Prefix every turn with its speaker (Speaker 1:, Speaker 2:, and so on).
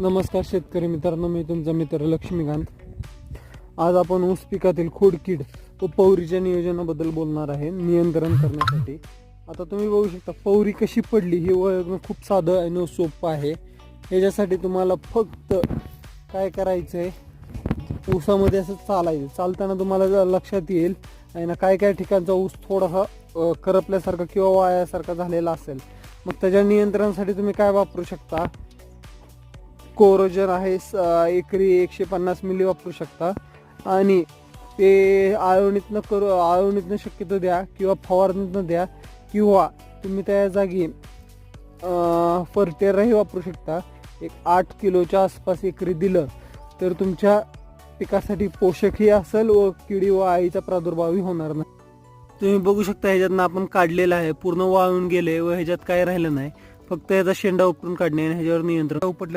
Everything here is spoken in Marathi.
Speaker 1: नमस्कार शेतकरी मित्रांनो मी तुमचा मित्र लक्ष्मीकांत. आज आपण ऊस पिकातील खोडकीड व पौरीच्या नियोजनाबद्दल बोलणार आहे नियंत्रण करण्यासाठी. आता तुम्ही बघू शकता पौरी कशी पडली हे ओळखणं खूप साधं आणि सोपं आहे. याच्यासाठी तुम्हाला फक्त काय करायचं आहे ऊसामध्ये असं चालायचं. चालताना तुम्हाला जर लक्षात येईल आणि काय काय ठिकाणचा ऊस थोडासा करपल्यासारखा किंवा वायासारखा झालेला असेल. मग त्याच्या नियंत्रणासाठी तुम्ही काय वापरू शकता? कोरोजन आहे स- एकरी एकशे पन्नास मिली वापरू शकता. आणि ते आळवणीतनं करू आळवणीतनं शक्यतो द्या किंवा फवारणीतनं द्या किंवा तुम्ही त्या जागी फर्टेरही वापरू शकता. एक आठ किलोच्या आसपास एकरी दिलं तर तुमच्या पिकासाठी पोषकही असेल व किडी व आईचा प्रादुर्भावही होणार नाही. तुम्ही बघू शकता ह्याच्यातनं आपण काढलेलं आहे पूर्ण वाळून गेले व ह्याच्यात काय राहिलं नाही. फक्त याचा शेंडा उपटून काढणे आणि ह्याच्यावर नियंत्रण. उपटल्यावर